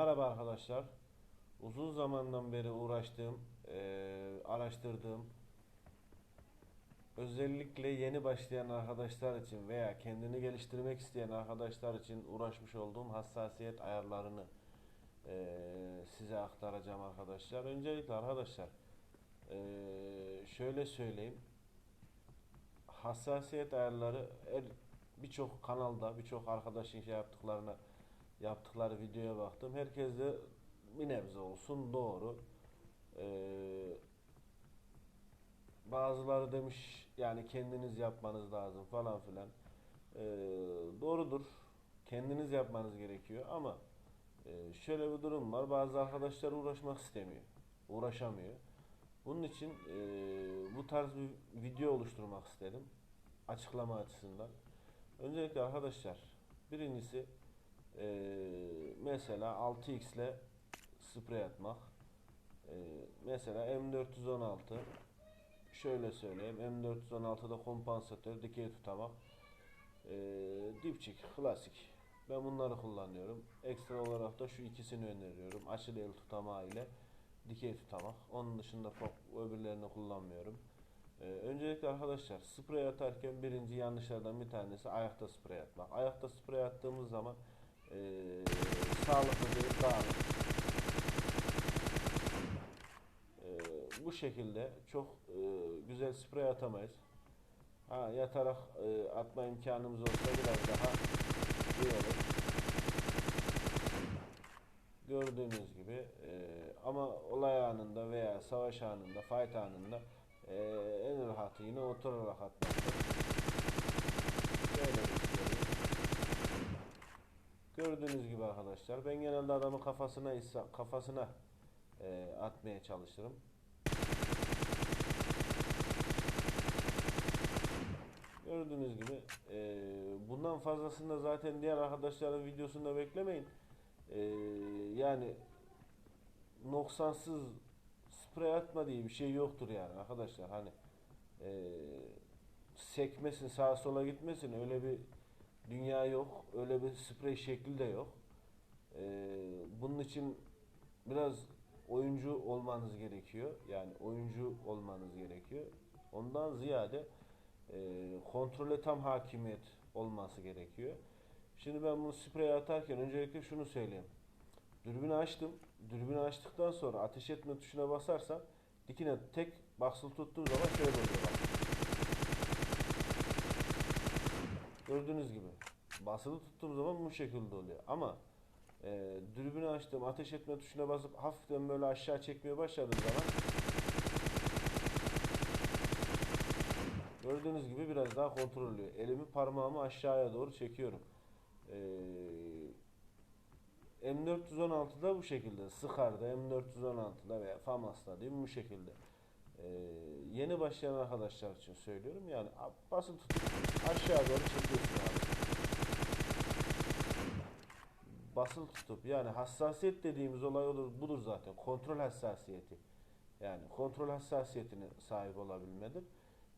Merhaba arkadaşlar. Uzun zamandan beri uğraştığım, eee, araştırdığım, özellikle yeni başlayan arkadaşlar için veya kendini geliştirmek isteyen arkadaşlar için uğraşmış olduğum hassasiyet ayarlarını eee, size aktaracağım arkadaşlar. Öncelikle arkadaşlar, eee, şöyle söyleyeyim. Hassasiyet ayarları birçok kanalda, birçok arkadaşın şey yaptıklarına yaptıkları videoya baktım. Herkes de bir nebze olsun doğru. Ee, bazıları demiş yani kendiniz yapmanız lazım falan filan. Ee, doğrudur. Kendiniz yapmanız gerekiyor ama e, şöyle bir durum var. Bazı arkadaşlar uğraşmak istemiyor. Uğraşamıyor. Bunun için e, bu tarz bir video oluşturmak istedim. Açıklama açısından. Öncelikle arkadaşlar birincisi ee, mesela 6x ile sprey atmak. Ee, mesela M416 şöyle söyleyeyim. M416'da kompansatör, dikey tutamak. Ee, dipçik, klasik. Ben bunları kullanıyorum. Ekstra olarak da şu ikisini öneriyorum. Açılı el tutamağı ile dikey tutamak. Onun dışında öbürlerini kullanmıyorum. Ee, öncelikle arkadaşlar sprey atarken birinci yanlışlardan bir tanesi ayakta sprey atmak. Ayakta sprey attığımız zaman eee sağlıklı değil, dağınık. Eee, bu şekilde çok eee, güzel sprey atamayız. Ha, yatarak eee, atma imkanımız olsa biraz daha iyi olur. Gördüğünüz gibi eee, ama olay anında veya savaş anında, fight anında eee, en rahatı yine oturarak atmaktır. Şöyle göstereyim. Gördüğünüz gibi arkadaşlar ben genelde adamın kafasına kafasına eee, atmaya çalışırım. Gördüğünüz gibi eee, bundan fazlasını da zaten diğer arkadaşların videosunda beklemeyin. Eee, yani noksansız sprey atma diye bir şey yoktur yani arkadaşlar hani eee, sekmesin sağa sola gitmesin öyle bir dünya yok öyle bir sprey şekli de yok. Eee, bunun için biraz oyuncu olmanız gerekiyor. Yani oyuncu olmanız gerekiyor. Ondan ziyade eee kontrole tam hakimiyet olması gerekiyor. Şimdi ben bunu sprey atarken öncelikle şunu söyleyeyim. Dürbünü açtım. Dürbünü açtıktan sonra ateş etme tuşuna basarsam dikine tek basılı tuttuğum zaman şöyle oluyor bak. Gördüğünüz gibi. Basılı tuttuğum zaman bu şekilde oluyor. Ama e, dürbünü açtım. Ateş etme tuşuna basıp hafiften böyle aşağı çekmeye başladığım zaman gördüğünüz gibi biraz daha kontrol oluyor. Elimi parmağımı aşağıya doğru çekiyorum. Eee M416'da bu şekilde. Scar'da, M416'da veya FAMAS'ta diyeyim bu şekilde. Ee, yeni başlayan arkadaşlar için söylüyorum. Yani basılı tutup aşağı doğru çekiyorsun abi. Basılı tutup yani hassasiyet dediğimiz olay olur, budur zaten. Kontrol hassasiyeti. Yani kontrol hassasiyetine sahip olabilmedir.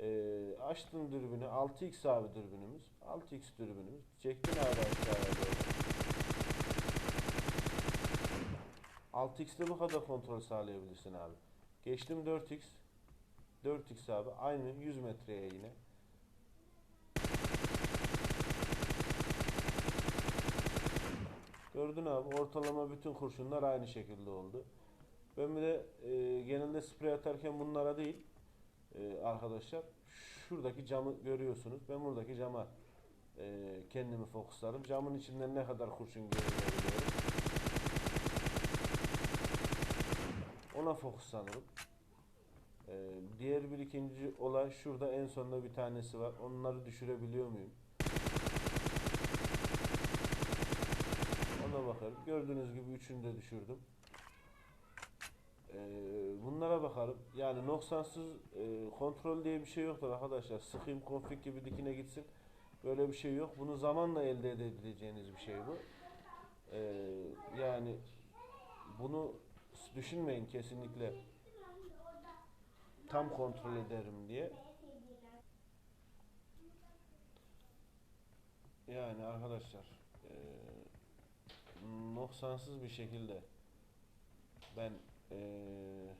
Ee, açtın dürbünü, 6x abi dürbünümüz. 6x dürbünümüz. Çektin abi aşağıya doğru. 6x'te bu kadar kontrol sağlayabilirsin abi. Geçtim 4x. 4x abi aynı 100 metreye yine. Gördün abi ortalama bütün kurşunlar aynı şekilde oldu. Ben bir de e, genelde sprey atarken bunlara değil e, arkadaşlar şuradaki camı görüyorsunuz. Ben buradaki cama e, kendimi fokuslarım. Camın içinden ne kadar kurşun görünebiliyorum. Ona fokuslanırım. Ee, diğer bir ikinci olay şurada en sonunda bir tanesi var. Onları düşürebiliyor muyum? Ona bakarım. Gördüğünüz gibi üçünü de düşürdüm. Ee, bunlara bakarım. Yani noksansız e, kontrol diye bir şey yoktur arkadaşlar. Sıkayım config gibi dikine gitsin. Böyle bir şey yok. Bunu zamanla elde edebileceğiniz bir şey bu. Ee, yani bunu düşünmeyin kesinlikle tam kontrol ederim diye. Yani arkadaşlar eee noksansız bir şekilde ben eee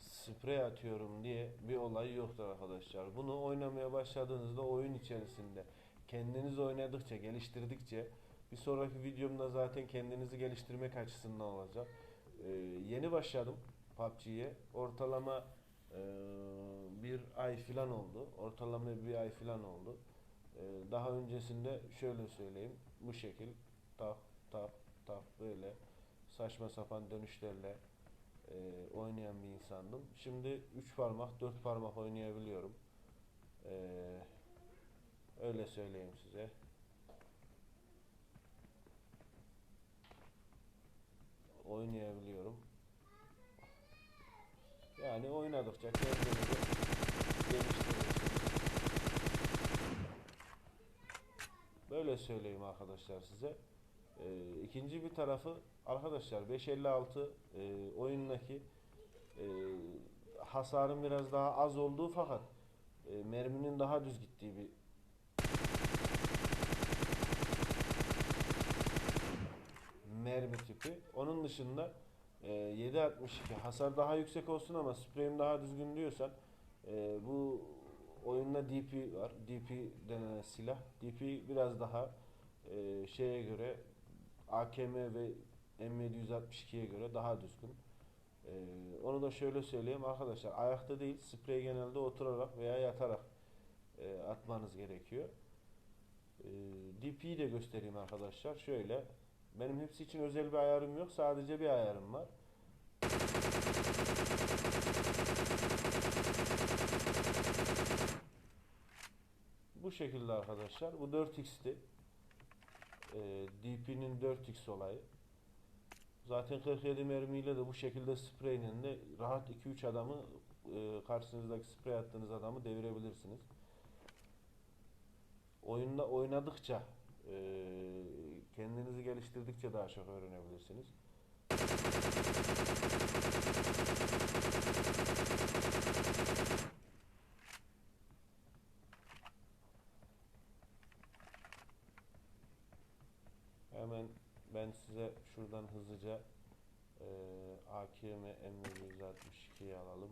sprey atıyorum diye bir olay yoktur arkadaşlar. Bunu oynamaya başladığınızda oyun içerisinde kendiniz oynadıkça, geliştirdikçe bir sonraki videomda zaten kendinizi geliştirmek açısından olacak. Ee, yeni başladım PUBG'ye. Ortalama e, bir ay falan oldu. Ortalama bir ay falan oldu. Ee, daha öncesinde şöyle söyleyeyim. Bu şekil tak tak tak böyle saçma sapan dönüşlerle e, oynayan bir insandım. Şimdi 3 parmak, 4 parmak oynayabiliyorum. Ee, öyle söyleyeyim size. Oynayabiliyorum. Yani oynadıkça kendinizi geliştirirsiniz. Böyle söyleyeyim arkadaşlar size. Ee, ikinci bir tarafı arkadaşlar 556 e, oyundaki e, hasarın biraz daha az olduğu fakat e, merminin daha düz gittiği bir mermi tipi. Onun dışında e, 7.62 hasar daha yüksek olsun ama spreyim daha düzgün diyorsan e, bu oyunda DP var. DP denen silah. DP biraz daha e, şeye göre AKM ve M762'ye göre daha düzgün. E, onu da şöyle söyleyeyim arkadaşlar. Ayakta değil, sprey genelde oturarak veya yatarak e, atmanız gerekiyor. E, DP'yi de göstereyim arkadaşlar. Şöyle benim hepsi için özel bir ayarım yok. Sadece bir ayarım var. Bu şekilde arkadaşlar. Bu 4x'ti. Ee, DP'nin 4x olayı. Zaten 47 mermiyle de bu şekilde spreyle de rahat 2-3 adamı e, karşınızdaki sprey attığınız adamı devirebilirsiniz. Oyunda oynadıkça e, kendinizi geliştirdikçe daha çok öğrenebilirsiniz. Hemen ben size şuradan hızlıca e, AKM M762'yi alalım.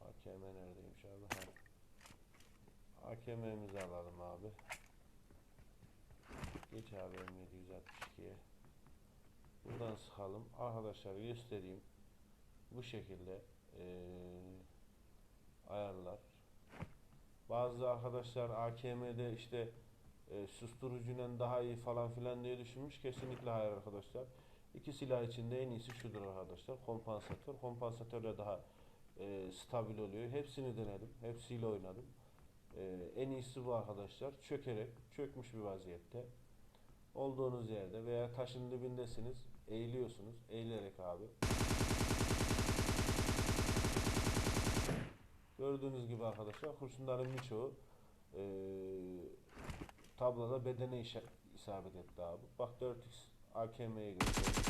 AKM neredeymiş abi? Ha. AKM'mizi alalım abi. Geç abi M762'ye. Buradan sıkalım. Arkadaşlar göstereyim. Bu şekilde eee, ayarlar. Bazı arkadaşlar AKM'de işte e, susturucuyla daha iyi falan filan diye düşünmüş. Kesinlikle hayır arkadaşlar. İki silah içinde en iyisi şudur arkadaşlar. Kompansatör. Kompansatörle daha e, stabil oluyor. Hepsini denedim. Hepsiyle oynadım. E, en iyisi bu arkadaşlar. Çökerek, çökmüş bir vaziyette olduğunuz yerde veya taşın dibindesiniz, eğiliyorsunuz. Eğilerek abi. Gördüğünüz gibi arkadaşlar kurşunların birçoğu eee tabloda bedene isabet etti abi. Bak 4x AKM'ye göstereyim.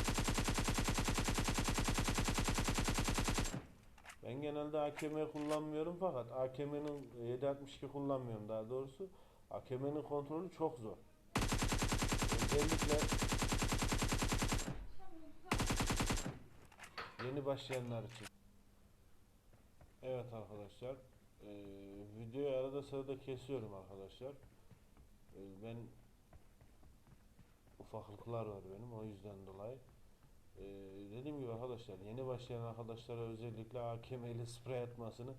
Ben genelde AKM kullanmıyorum fakat AKM'nin 762 kullanmıyorum daha doğrusu. AKM'nin kontrolü çok zor. Özellikle yeni başlayanlar için. Evet arkadaşlar. eee videoyu arada sırada kesiyorum arkadaşlar. Eee, ben ufaklıklar var benim o yüzden dolayı. Eee, dediğim gibi arkadaşlar yeni başlayan arkadaşlara özellikle AKM ile sprey atmasını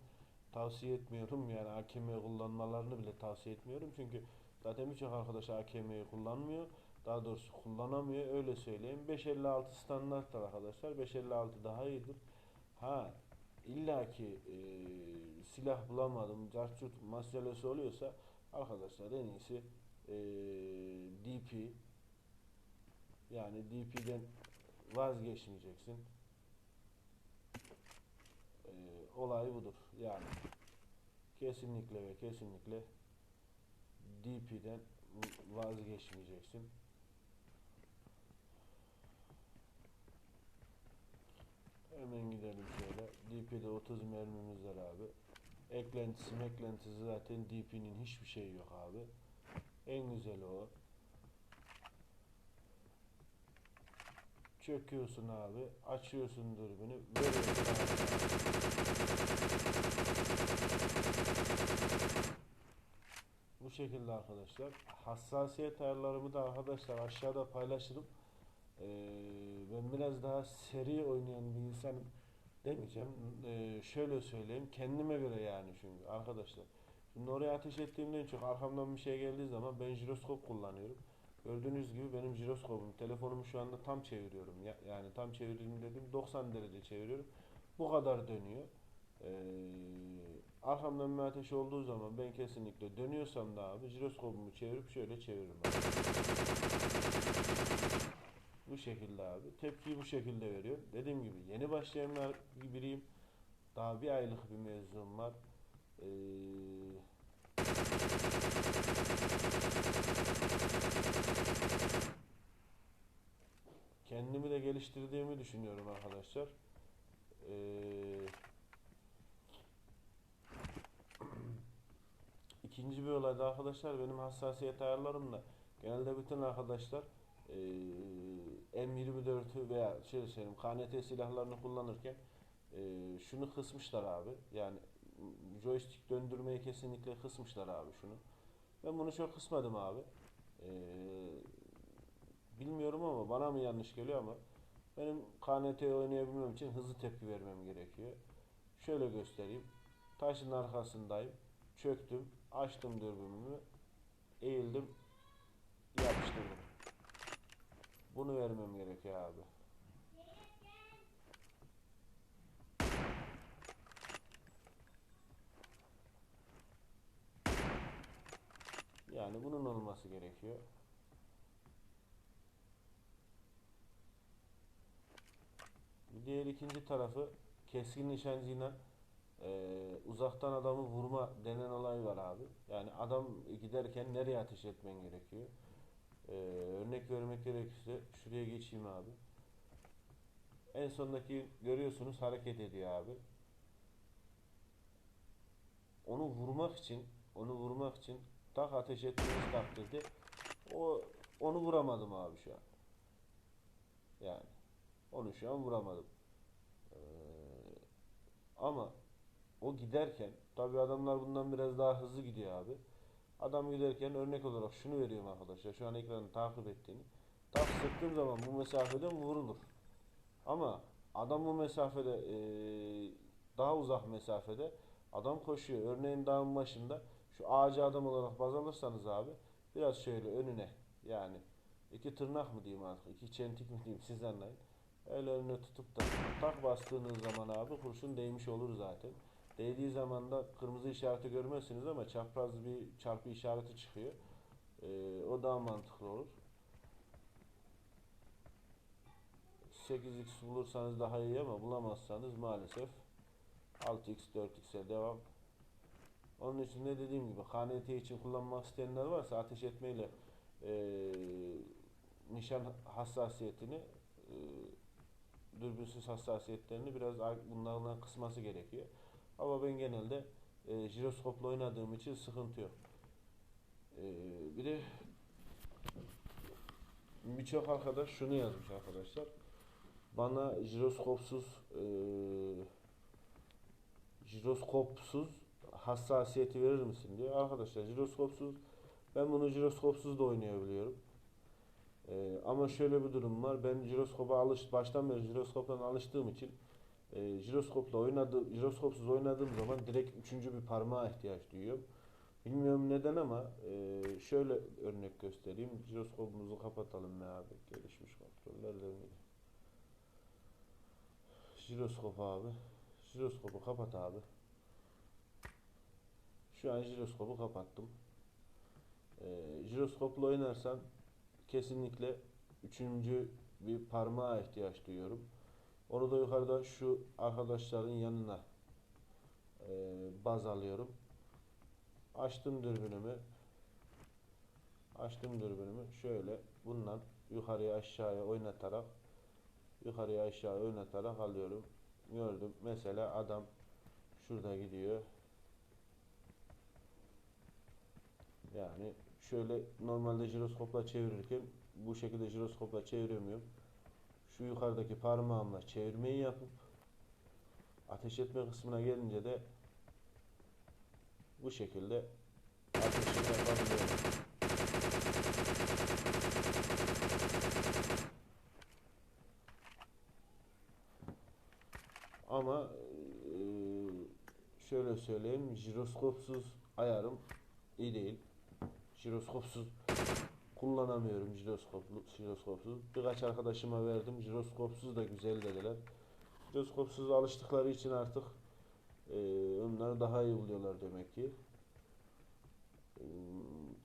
tavsiye etmiyorum. Yani AKM kullanmalarını bile tavsiye etmiyorum. Çünkü zaten birçok arkadaş AKM'yi kullanmıyor. Daha doğrusu kullanamıyor. Öyle söyleyeyim. 556 standarttır arkadaşlar. 556 daha iyidir. Ha illaki e, silah bulamadım. Carçurt meselesi oluyorsa arkadaşlar en iyisi e, DP yani DP'den vazgeçmeyeceksin. E, olay budur. Yani kesinlikle ve kesinlikle DP'den vazgeçmeyeceksin. Hemen gidelim şöyle. DP'de 30 mermimiz var abi. Eklentisi meklentisi zaten DP'nin hiçbir şeyi yok abi. En güzeli o. Çöküyorsun abi. Açıyorsun dürbünü. Veriyorsun abi. Bu şekilde arkadaşlar. Hassasiyet ayarlarımı da arkadaşlar aşağıda paylaşırım. Ee, ben biraz daha seri oynayan bir insanım demeyeceğim. Ee, şöyle söyleyeyim. Kendime göre yani çünkü arkadaşlar. Şimdi oraya ateş ettiğimden çok arkamdan bir şey geldiği zaman ben jiroskop kullanıyorum. Gördüğünüz gibi benim jiroskopum, telefonumu şu anda tam çeviriyorum. Ya- Yani tam çevirdiğim dediğim 90 derece çeviriyorum. Bu kadar dönüyor. Ee, arkamdan bir ateş olduğu zaman ben kesinlikle dönüyorsam da abi jiroskopumu çevirip şöyle çeviririm abi. Şekilde abi. Tepkiyi bu şekilde veriyor. Dediğim gibi yeni başlayanlar biriyim. Daha bir aylık bir mevzum var. Ee, kendimi de geliştirdiğimi düşünüyorum arkadaşlar. Ee, ikinci bir olay da arkadaşlar benim hassasiyet ayarlarımla genelde bütün arkadaşlar ee, M24'ü veya şöyle söyleyeyim KNT silahlarını kullanırken ee, şunu kısmışlar abi. Yani joystick döndürmeyi kesinlikle kısmışlar abi şunu. Ben bunu çok kısmadım abi. Ee, bilmiyorum ama bana mı yanlış geliyor ama benim KNT'yi oynayabilmem için hızlı tepki vermem gerekiyor. Şöyle göstereyim. Taşın arkasındayım. Çöktüm. Açtım dürbünümü. Eğildim. Yapıştırdım. Bunu vermem gerekiyor abi. Yani bunun olması gerekiyor. Diğer ikinci tarafı keskin nişancıyla eee, uzaktan adamı vurma denen olay var abi. Yani adam giderken nereye ateş etmen gerekiyor? Eee, örnek vermek gerekirse şuraya geçeyim abi. En sondaki görüyorsunuz hareket ediyor abi. Onu vurmak için, onu vurmak için tak ateş ettiğiniz takdirde o onu vuramadım abi şu an. Yani onu şu an vuramadım. Ee, ama o giderken tabii adamlar bundan biraz daha hızlı gidiyor abi. Adam giderken örnek olarak şunu veriyorum arkadaşlar. Şu an ekranı takip ettiğini. Tak sıktığım zaman bu mesafeden vurulur. Ama adam bu mesafede eee, daha uzak mesafede adam koşuyor. Örneğin dağın başında şu ağacı adam olarak baz alırsanız abi biraz şöyle önüne yani iki tırnak mı diyeyim artık iki çentik mi diyeyim siz anlayın. Öyle önüne tutup da tak bastığınız zaman abi kurşun değmiş olur zaten. Değdiği zaman da kırmızı işareti görmezsiniz ama çapraz bir çarpı işareti çıkıyor. Eee, o daha mantıklı olur. 8x bulursanız daha iyi ama bulamazsanız maalesef 6x 4x'e devam. Onun için de dediğim gibi KNT için kullanmak isteyenler varsa ateş etmeyle eee, nişan hassasiyetini eee dürbünsüz hassasiyetlerini biraz bunlardan kısması gerekiyor. Ama ben genelde eee jiroskopla oynadığım için sıkıntı yok. Eee, bir de birçok arkadaş şunu yazmış arkadaşlar. Bana jiroskopsuz eee jiroskopsuz hassasiyeti verir misin diyor. Arkadaşlar jiroskopsuz ben bunu jiroskopsuz da oynayabiliyorum. Eee, ama şöyle bir durum var. Ben jiroskopa alış baştan beri jiroskoptan alıştığım için eee jiroskopla oynadı jiroskopsuz oynadığım zaman direkt üçüncü bir parmağa ihtiyaç duyuyorum. Bilmiyorum neden ama eee, şöyle örnek göstereyim. Jiroskopumuzu kapatalım ya abi. Gelişmiş kontroller deneyelim. Jiroskop abi. Jiroskopu kapat abi. Şu an jiroskopu kapattım. Ee, jiroskopla oynarsan kesinlikle üçüncü bir parmağa ihtiyaç duyuyorum. Onu da yukarıda şu arkadaşların yanına e, baz alıyorum. Açtım dürbünümü. Açtım dürbünümü. Şöyle bundan yukarıya aşağıya oynatarak yukarıya aşağı oynatarak alıyorum. Gördüm. Mesela adam şurada gidiyor. Yani şöyle normalde jiroskopla çevirirken bu şekilde jiroskopla çeviremiyorum. Şu yukarıdaki parmağımla çevirmeyi yapıp ateş etme kısmına gelince de bu şekilde ateşini yapabiliyorum. Ama eee, şöyle söyleyeyim, jiroskopsuz ayarım iyi değil. Jiroskopsuz kullanamıyorum jiroskoplu, jiroskopsuz. Birkaç arkadaşıma verdim, jiroskopsuz da güzel dediler. Jiroskopsuz alıştıkları için artık eee onları daha iyi buluyorlar demek ki. Eee,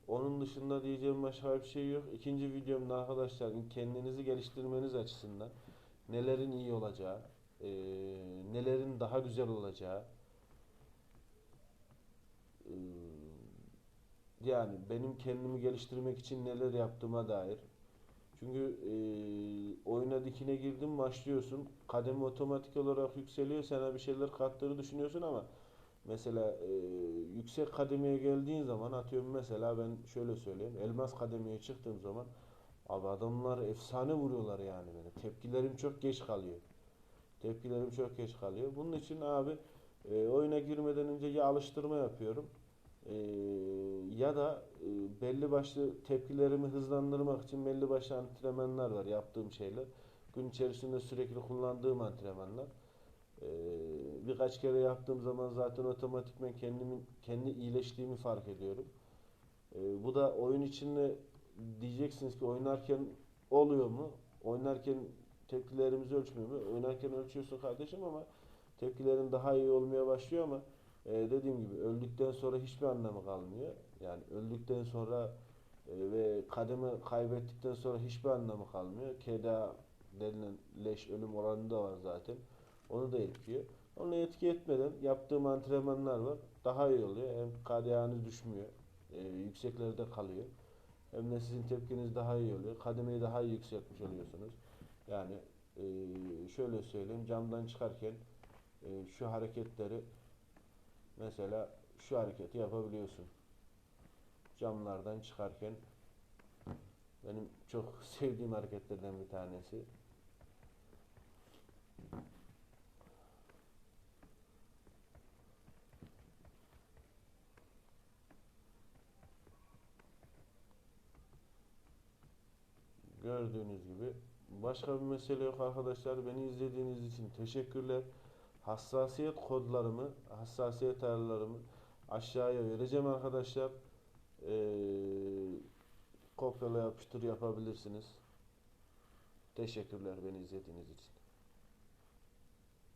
Onun dışında diyeceğim başka bir şey yok. İkinci videomda arkadaşlar kendinizi geliştirmeniz açısından nelerin iyi olacağı, eee, nelerin daha güzel olacağı, eee, yani benim kendimi geliştirmek için neler yaptığıma dair. Çünkü eee oyuna dikine girdin başlıyorsun. Kademe otomatik olarak yükseliyor. Sana bir şeyler kattığını düşünüyorsun ama mesela eee, yüksek kademeye geldiğin zaman atıyorum mesela ben şöyle söyleyeyim. Elmas kademeye çıktığım zaman abi adamlar efsane vuruyorlar yani beni. Tepkilerim çok geç kalıyor. Tepkilerim çok geç kalıyor. Bunun için abi e, oyuna girmeden önce ya alıştırma yapıyorum e, ya da e, belli başlı tepkilerimi hızlandırmak için belli başlı antrenmanlar var yaptığım şeyler. Gün içerisinde sürekli kullandığım antrenmanlar. E, birkaç kere yaptığım zaman zaten otomatikmen kendimin kendi iyileştiğimi fark ediyorum. E, bu da oyun içinde diyeceksiniz ki oynarken oluyor mu? Oynarken tepkilerimizi ölçmüyor mu? Oynarken ölçüyorsun kardeşim ama tepkilerin daha iyi olmaya başlıyor ama e, dediğim gibi öldükten sonra hiçbir anlamı kalmıyor. Yani öldükten sonra e, ve kademe kaybettikten sonra hiçbir anlamı kalmıyor. Keda denilen leş ölüm oranı da var zaten. Onu da etkiyor. Onu etki etmeden yaptığım antrenmanlar var. Daha iyi oluyor. Hem KDA'nız düşmüyor. E, yükseklerde kalıyor. Hem de sizin tepkiniz daha iyi oluyor. Kademeyi daha iyi yükseltmiş oluyorsunuz. Yani e, şöyle söyleyeyim camdan çıkarken e, şu hareketleri mesela şu hareketi yapabiliyorsun. Camlardan çıkarken benim çok sevdiğim hareketlerden bir tanesi. Gördüğünüz gibi başka bir mesele yok arkadaşlar. Beni izlediğiniz için teşekkürler. Hassasiyet kodlarımı, hassasiyet ayarlarımı aşağıya vereceğim arkadaşlar. Ee, kopyala yapıştır yapabilirsiniz. Teşekkürler beni izlediğiniz için.